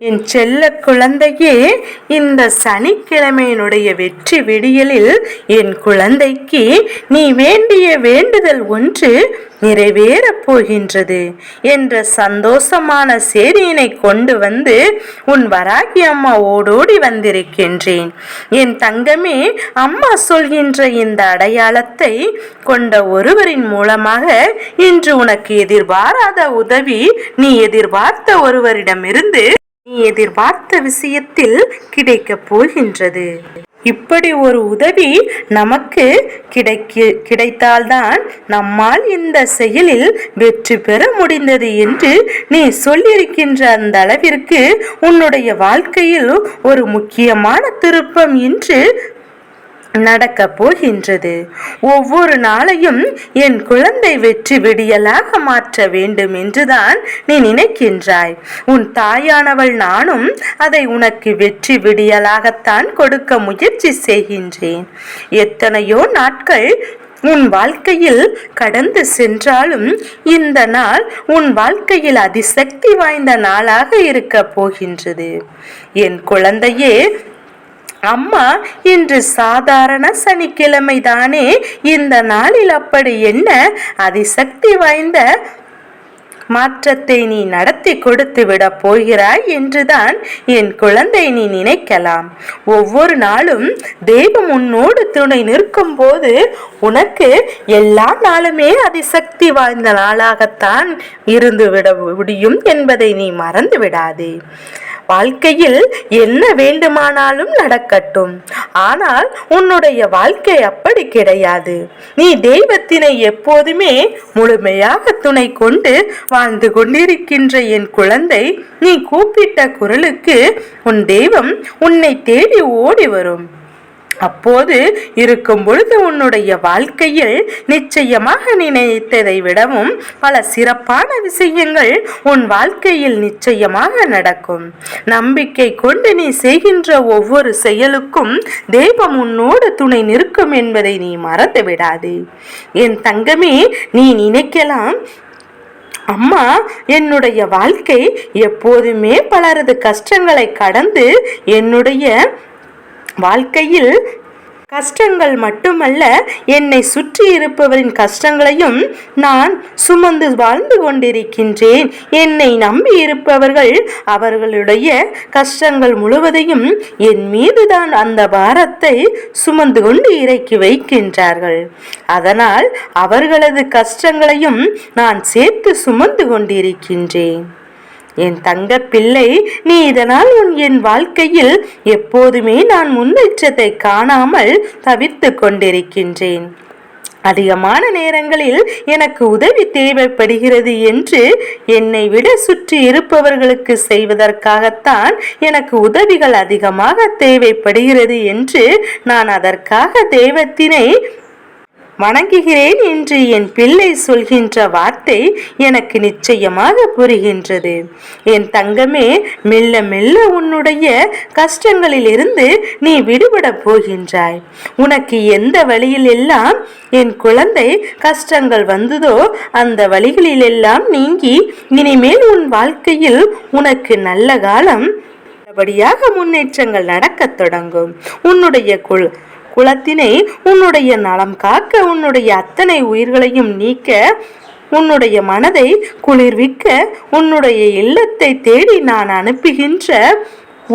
என் செல்ல குழந்தையே இந்த சனிக்கிழமையினுடைய வெற்றி விடியலில் என் குழந்தைக்கு நீ வேண்டிய வேண்டுதல் ஒன்று நிறைவேறப் போகின்றது என்ற சந்தோஷமான செய்தியினை கொண்டு வந்து உன் வராகி அம்மா ஓடோடி வந்திருக்கின்றேன். என் தங்கமே அம்மா சொல்கின்ற இந்த அடையாளத்தை கொண்ட ஒருவரின் மூலமாக இன்று உனக்கு எதிர்பாராத உதவி நீ எதிர்பார்த்த ஒருவரிடமிருந்து நீ எதிர்பார்த்த விஷயத்தில் கிடைக்கப் போகின்றது. இப்படி ஒரு உதவி நமக்கு கிடைக்கு கிடைத்தால்தான் நம்மால் இந்த செயலில் வெற்றி பெற முடிந்தது என்று நீ சொல்லியிருக்கின்ற அந்த அளவிற்கு உன்னுடைய வாழ்க்கையில் ஒரு முக்கியமான திருப்பம் இன்று நடக்கப் போகின்றது ஒவ்வொரு நாளையும் என் குழந்தை வெற்றி விடியலாக மாற்ற வேண்டும் என்றுதான் நீ நினைக்கின்றாய். உன் தாயானவள் நானும் அதை உனக்கு வெற்றி விடியலாகத்தான் கொடுக்க முயற்சி செய்கின்றேன். எத்தனையோ நாட்கள் உன் வாழ்க்கையில் கடந்து சென்றாலும் இந்த நாள் உன் வாழ்க்கையில் அதிசக்தி வாய்ந்த நாளாக இருக்க போகின்றது. என் குழந்தையே அம்மா இன்று சாதாரண சனிக்கிழமை தானே இந்த நாளில் அப்படி என்ன? அதிசக்தி வாய்ந்த மாற்றத்தை நீ நடத்தி கொடுத்து விட போகிறாய் என்றுதான் என் குழந்தை நீ நினைக்கலாம். ஒவ்வொரு நாளும் தெய்வம் உன்னோடு துணை நிற்கும் போது உனக்கு எல்லா நாளுமே அதிசக்தி வாய்ந்த நாளாகத்தான் இருந்து விட முடியும் என்பதை நீ மறந்து விடாதே. வாழ்க்கையில் என்ன வேண்டுமானாலும் நடக்கட்டும். ஆனால் உன்னுடைய வாழ்க்கை அப்படி கிடையாது. நீ தெய்வத்தினை எப்போதுமே முழுமையாக துணை கொண்டு வாழ்ந்து கொண்டிருக்கின்ற என் குழந்தை நீ கூப்பிட்ட குரலுக்கு உன் தெய்வம் உன்னை தேடி ஓடி வரும். அப்போது இருக்கும் பொழுது உன்னுடைய வாழ்க்கையில் நிச்சயமாக நினைத்ததை விடவும் பல சிறப்பான விஷயங்கள் உன் வாழ்க்கையில் நிச்சயமாக நடக்கும். நம்பிக்கை கொண்டு நீ செய்கின்ற ஒவ்வொரு செயலுக்கும் தெய்வம் உன்னோடு துணை நிற்கும் என்பதை நீ மறந்து விடாது என் தங்கமே நீ நினைக்கலாம். அம்மா என்னுடைய வாழ்க்கை எப்போதுமே பலரது கஷ்டங்களை கடந்து என்னுடைய வாழ்க்கையில் கஷ்டங்கள் மட்டுமல்ல என்னை சுற்றி இருப்பவரின் கஷ்டங்களையும் நான் சுமந்து வாழ்ந்து கொண்டிருக்கின்றேன். என்னை நம்பி இருப்பவர்கள் அவர்களுடைய கஷ்டங்கள் முழுவதையும் என் மீதுதான் அந்த பாரத்தை சுமந்து கொண்டு இறக்கி வைக்கின்றார்கள். அதனால் அவர்களது கஷ்டங்களையும் நான் சேர்த்து சுமந்து கொண்டிருக்கின்றேன். என் தங்க பிள்ளை நீ இதனால் உன் என் வாழ்க்கையில் எப்போதுமே நான் முன்னேற்றத்தை காணாமல் தவித்து கொண்டிருக்கின்றேன். அதிகமான நேரங்களில் எனக்கு உதவி தேவைப்படுகிறது என்று என்னை விட சுற்றி இருப்பவர்களுக்கு செய்வதற்காகத்தான் எனக்கு உதவிகள் அதிகமாக தேவைப்படுகிறது என்று நான் அதற்காக தெய்வத்தினை வணங்குகிறேன் என்று என் பிள்ளை சொல்கின்ற வார்த்தை எனக்கு நிச்சயமாக புரிகின்றது. என் தங்கமே மெல்ல மெல்ல உன்னுடைய கஷ்டங்களில் இருந்து நீ விடுபடப் போகின்றாய். உனக்கு எந்த வழியில் எல்லாம் என் குழந்தை கஷ்டங்கள் வந்ததோ அந்த வழிகளில் எல்லாம் நீங்கி இனிமேல் உன் வாழ்க்கையில் உனக்கு நல்ல காலம் படியாக முன்னேற்றங்கள் நடக்கத் தொடங்கும். உன்னுடைய குழு குலத்தினை உன்னுடைய நலம் காக்க உன்னுடைய அத்தனை உயிர்களையும் நீக்க உன்னுடைய மனதை குளிர்விக்க உன்னுடைய இல்லத்தை தேடி நான் அனுப்புகின்ற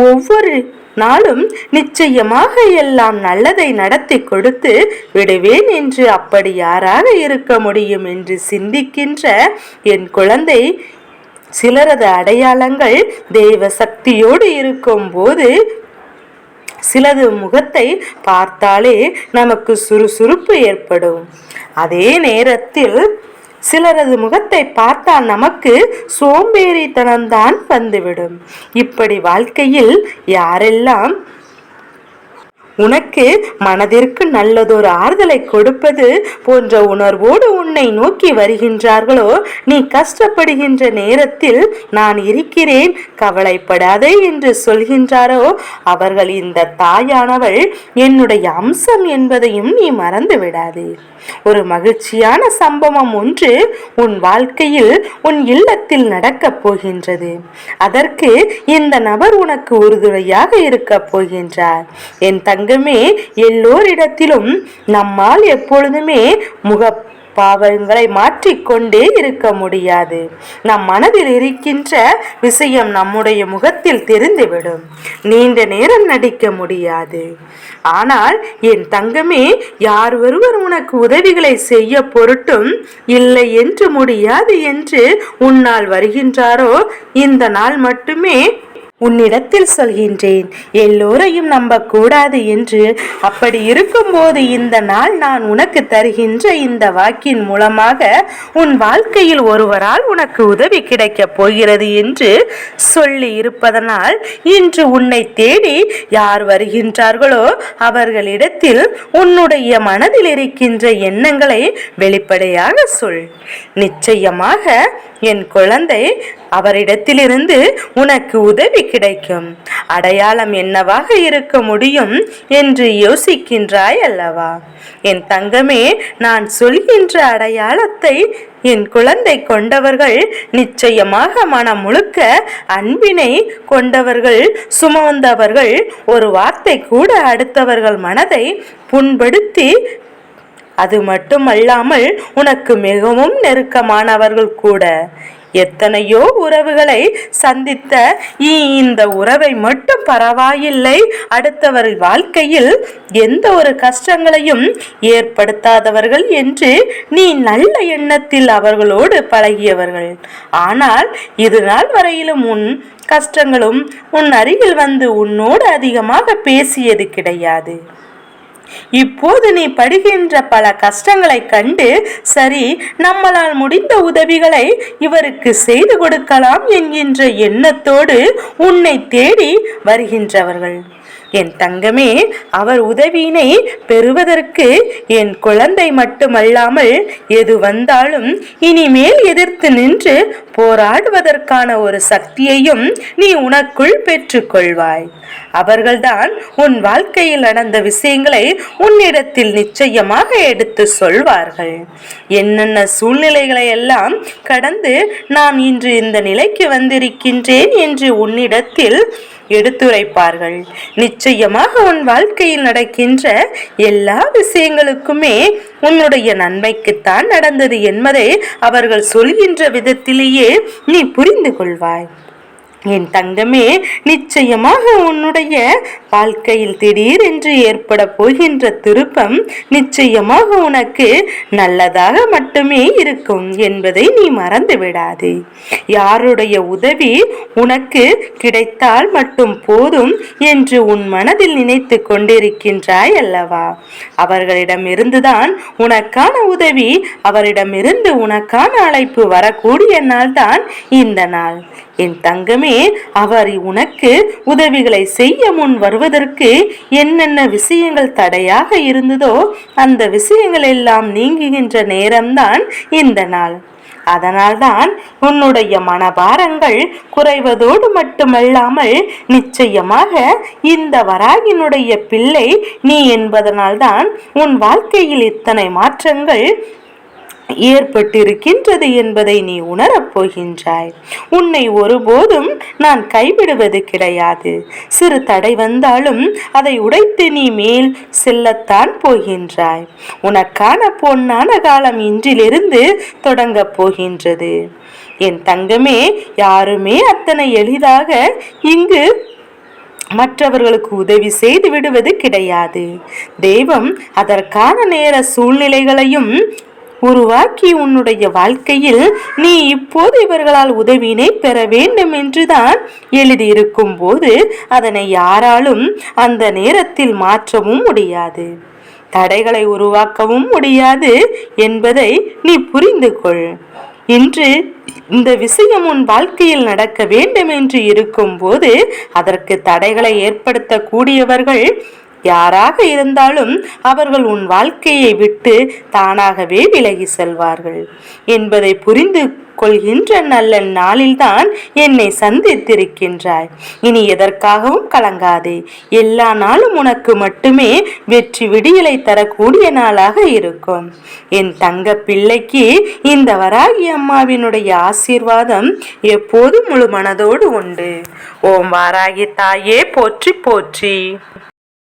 ஒவ்வொரு நாளும் நிச்சயமாக எல்லாம் நல்லதை நடத்தி கொடுத்து விடுவேன் என்று அப்படி யாராக இருக்க முடியும் என்று சிந்திக்கின்ற என் குழந்தை சிலரது அடையாளங்கள் தெய்வ சக்தியோடு இருக்கும் போது சிலது முகத்தை பார்த்தாலே நமக்கு சுறுசுறுப்பு ஏற்படும். அதே நேரத்தில் சிலரது முகத்தை பார்த்தால் நமக்கு சோம்பேறித்தனம்தான் வந்துவிடும். இப்படி வாழ்க்கையில் யாரெல்லாம் உனக்கு மனதிற்கு நல்லதொரு ஆறுதலை கொடுப்பது போன்ற உணர்வோடு உன்னை நோக்கி வருகின்றார்களோ நீ கஷ்டப்படுகின்ற நேரத்தில் நான் இருக்கிறேன் கவலைப்படாதே என்று சொல்கின்றாரோ? அவர்கள் இந்த தாயானவள் என்னுடைய அம்சம் என்பதையும் நீ மறந்து விடாதே ஒரு மகிழ்ச்சியான சம்பவம் ஒன்று உன் வாழ்க்கையில் உன் இல்லத்தில் நடக்கப் போகின்றது. அதற்கு இந்த நபர் உனக்கு உறுதுணையாக இருக்கப் போகின்றார். என் தங்கமே எல்லோரிடத்திலும் நம்மால் எப்பொழுதுமே முக பாவங்களை மாற்றிக்கொண்டே இருக்க முடியாது. நம் மனதில் இருக்கின்ற விஷயம் நம்முடைய முகத்தில் தெரிந்துவிடும். நீண்ட நேரம் நடிக்க முடியாது. ஆனால் என் தங்கமே யார் ஒருவர் உனக்கு உதவிகளை செய்ய பொருட்டும் இல்லை என்று முடியாது என்று உன்னால் வருகின்றாரோ இந்த நாள் மட்டுமே உன்னிடத்தில் சொல்கின்றேன் எல்லோரையும் நம்பக்கூடாது என்று. அப்படி இருக்கும்போது இந்த நாள் நான் உனக்கு தருகின்ற இந்த வாக்கின் மூலமாக உன் வாழ்க்கையில் ஒருவரால் உனக்கு உதவி கிடைக்கப் போகிறது என்று சொல்லி இருப்பதனால் இன்று உன்னை தேடி யார் வருகின்றார்களோ அவர்களிடத்தில் உன்னுடைய மனதில் இருக்கின்ற எண்ணங்களை வெளிப்படையாக சொல். நிச்சயமாக என் குழந்தை அவரிடத்திலிருந்து உனக்கு உதவி கிடைக்கும். அடையாளம் என்னவாக இருக்க முடியும் என்று யோசிக்கின்றாய் அல்லவா? என் தங்கமே நான் சொல்கின்ற அடையாளத்தை என் குழந்தை கொண்டவர்கள் நிச்சயமாக மனம் முழுக்க அன்பினை கொண்டவர்கள் சுமந்தவர்கள் ஒரு வார்த்தை கூட அடுத்தவர்கள் மனதை புண்படுத்தி அது மட்டுமல்லாமல் உனக்கு மிகவும் நெருக்கமானவர்கள் கூட. எத்தனையோ உறவுகளை சந்தித்த நீ இந்த உறவை மட்டும் பரவாயில்லை. அடுத்தவர் வாழ்க்கையில் எந்த ஒரு கஷ்டங்களையும் ஏற்படுத்தாதவர்கள் என்று நீ நல்ல எண்ணத்தில் அவர்களோடு பழகியவர்கள். ஆனால் இது நாள் வரையிலும் உன் கஷ்டங்களும் உன் அருகில் வந்து உன்னோடு அதிகமாக பேசியது கிடையாது. இப்போது நீ படுகின்ற பல கஷ்டங்களை கண்டு சரி நம்மளால் முடிந்த உதவிகளை இவருக்கு செய்து கொடுக்கலாம் என்கின்ற எண்ணத்தோடு உன்னை தேடி வருகின்றவர்கள். என் தங்கமே அவர் உதவியினை பெறுவதற்கு என் குழந்தை மட்டுமல்லாமல் எது வந்தாலும் இனிமேல் எதிர்த்து நின்று போராடுவதற்கான ஒரு சக்தியையும் நீ உனக்குள் பெற்றுக்கொள்வாய். அவர்கள்தான் உன் வாழ்க்கையில் நடந்த விஷயங்களை உன்னிடத்தில் நிச்சயமாக எடுத்து சொல்வார்கள். என்னென்ன சூழ்நிலைகளை எல்லாம் கடந்து நான் இன்று இந்த நிலைக்கு வந்திருக்கின்றேன் என்று உன்னிடத்தில் எடுத்துரைப்பார்கள். நிச்சயமாக உன் வாழ்க்கையில் நடக்கின்ற எல்லா விஷயங்களுக்குமே உன்னுடைய நன்மைக்குத்தான் நடந்தது என்பதை அவர்கள் சொல்கின்ற விதத்திலேயே நீ புரிந்து கொள்வாய். என் தங்கமே நிச்சயமாக உன்னுடைய வாழ்க்கையில் திடீர் என்று ஏற்பட போகின்ற திருப்பம் நிச்சயமாக உனக்கு நல்லதாக மட்டுமே இருக்கும் என்பதை நீ மறந்து விடாதே யாருடைய உதவி உனக்கு கிடைத்தால் மட்டும் போதும் என்று உன் மனதில் நினைத்து கொண்டிருக்கின்றாய் அல்லவா? அவர்களிடமிருந்துதான் உனக்கான உதவி அவரிடமிருந்து உனக்கான அழைப்பு வரக்கூடிய நாள் தான் இந்த நாள். என் தங்கமே அவர் உனக்கு உதவிகளை செய்ய முன் வருவதற்கு என்னென்ன விஷயங்கள் தடையாக இருந்ததோ அந்த விஷயங்கள் எல்லாம் நீங்குகின்ற நேரம்தான் இந்த நாள். அதனால்தான் உன்னுடைய மனபாரங்கள் குறைவதோடு மட்டுமல்லாமல் நிச்சயமாக இந்த வராகினுடைய பிள்ளை நீ என்பதனால்தான் உன் வாழ்க்கையில் இத்தனை மாற்றங்கள் ஏற்பட்டிருக்கின்றது என்பதை நீ உணரப் போகின்றாய். உன்னை ஒருபோதும் நான் கைவிடுவது கிடையாது. சிறு தடை வந்தாலும் அதை உடைத்து நீ மேல் செல்லத்தான் போகின்றாய். உனக்கான பொன்னான காலம் இன்றிலிருந்து தொடங்கப் போகின்றது. என் தங்கமே யாருமே அத்தனை எளிதாக இங்கு மற்றவர்களுக்கு உதவி செய்து விடுவது கிடையாது. தெய்வம் அதற்கான நேர சூழ்நிலைகளையும் உருவாக்கி உன்னுடைய வாழ்க்கையில் நீ இப்போது இவர்களால் உதவியினை பெற வேண்டும் என்றுதான் எழுதியிருக்கும் போது அதனை யாராலும் அந்த நேரத்தில் மாற்றவும் முடியாது. தடைகளை உருவாக்கவும் முடியாது என்பதை நீ புரிந்து கொள். இன்று இந்த விஷயம் உன் வாழ்க்கையில் நடக்க வேண்டும் என்று இருக்கும்போது அதற்கு தடைகளை ஏற்படுத்தக்கூடியவர்கள் யாராக இருந்தாலும் அவர்கள் உன் வாழ்க்கையை விட்டு தானாகவே விலகி செல்வார்கள். என்பதை புரிந்து கொள்கின்ற நல்ல நாளில்தான் என்னை சந்தித்திருக்கின்றாய். இனி எதற்காகவும் கலங்காதே. எல்லா நாளும் உனக்கு மட்டுமே வெற்றி விடியலை தரக்கூடிய நாளாக இருக்கும். என் தங்க பிள்ளைக்கு இந்த வராகி அம்மாவினுடைய ஆசீர்வாதம் எப்போதும் முழு மனதோடு உண்டு. ஓம் வாராகி தாயே போற்றி போற்றி.